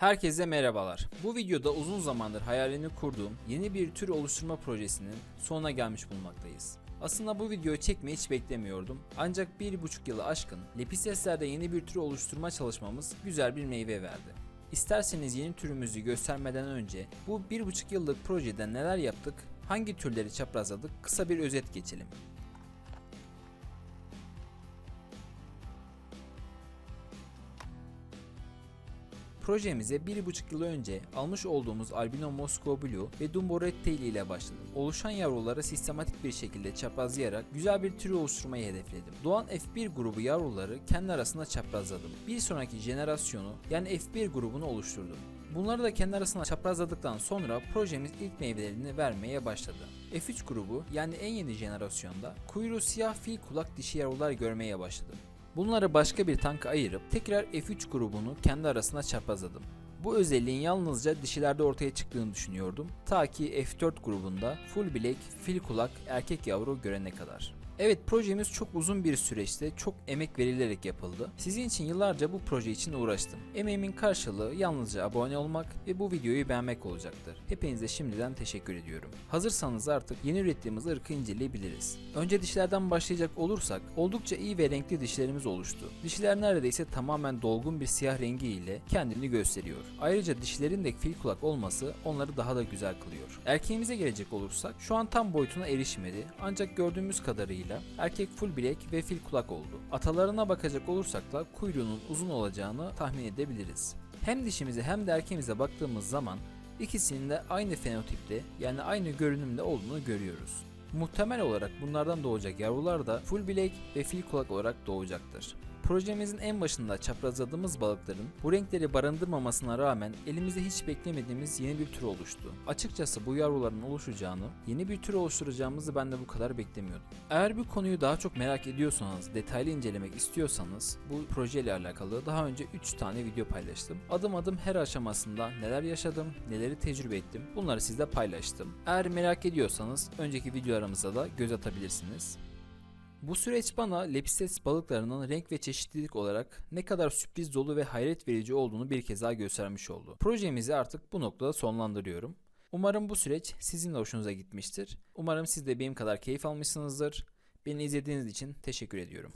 Herkese merhabalar. Bu videoda uzun zamandır hayalini kurduğum yeni bir tür oluşturma projesinin sonuna gelmiş bulunmaktayız. Aslında bu videoyu çekmeyi hiç beklemiyordum. Ancak bir buçuk yılı aşkın Lepisesler'de yeni bir tür oluşturma çalışmamız güzel bir meyve verdi. İsterseniz yeni türümüzü göstermeden önce bu bir buçuk yıllık projede neler yaptık, hangi türleri çaprazladık kısa bir özet geçelim. Projemize bir buçuk yıl önce almış olduğumuz Albino Moscow Blue ve Dumbo Red Tail ile başladım. Oluşan yavruları sistematik bir şekilde çaprazlayarak güzel bir tür oluşturmayı hedefledim. Doğan F1 grubu yavruları kendi arasında çaprazladım. Bir sonraki jenerasyonu yani F1 grubunu oluşturdum. Bunları da kendi arasında çaprazladıktan sonra projemiz ilk meyvelerini vermeye başladı. F3 grubu yani en yeni jenerasyonda kuyruğu siyah fil kulak dişi yavrular görmeye başladım. Bunları başka bir tanka ayırıp tekrar F3 grubunu kendi arasına çaprazladım. Bu özelliğin yalnızca dişilerde ortaya çıktığını düşünüyordum. Ta ki F4 grubunda full black, fil kulak, erkek yavru görene kadar. Evet projemiz çok uzun bir süreçte çok emek verilerek yapıldı. Sizin için yıllarca bu proje için uğraştım. Emeğimin karşılığı yalnızca abone olmak ve bu videoyu beğenmek olacaktır. Hepinize şimdiden teşekkür ediyorum. Hazırsanız artık yeni ürettiğimiz ırkı inceleyebiliriz. Önce dişlerden başlayacak olursak oldukça iyi ve renkli dişlerimiz oluştu. Dişler neredeyse tamamen dolgun bir siyah rengi ile kendini gösteriyor. Ayrıca dişlerin de fil kulak olması onları daha da güzel kılıyor. Erkeğimize gelecek olursak şu an tam boyutuna erişmedi ancak gördüğümüz kadarıyla erkek full bilek ve fil kulak oldu. Atalarına bakacak olursak da kuyruğunun uzun olacağını tahmin edebiliriz. Hem dişimize hem de erkeğimize baktığımız zaman ikisinin de aynı fenotipte yani aynı görünümde olduğunu görüyoruz. Muhtemel olarak bunlardan doğacak yavrular da full bilek ve fil kulak olarak doğacaktır. Projemizin en başında çaprazladığımız balıkların bu renkleri barındırmamasına rağmen elimizde hiç beklemediğimiz yeni bir tür oluştu. Açıkçası bu yavruların oluşacağını, yeni bir tür oluşturacağımızı ben de bu kadar beklemiyordum. Eğer bu konuyu daha çok merak ediyorsanız, detaylı incelemek istiyorsanız bu projeyle alakalı daha önce 3 tane video paylaştım. Adım adım her aşamasında neler yaşadım, neleri tecrübe ettim bunları sizle paylaştım. Eğer merak ediyorsanız önceki videolarımıza da göz atabilirsiniz. Bu süreç bana Lepistes balıklarının renk ve çeşitlilik olarak ne kadar sürpriz dolu ve hayret verici olduğunu bir kez daha göstermiş oldu. Projemizi artık bu noktada sonlandırıyorum. Umarım bu süreç sizin de hoşunuza gitmiştir. Umarım siz de benim kadar keyif almışsınızdır. Beni izlediğiniz için teşekkür ediyorum.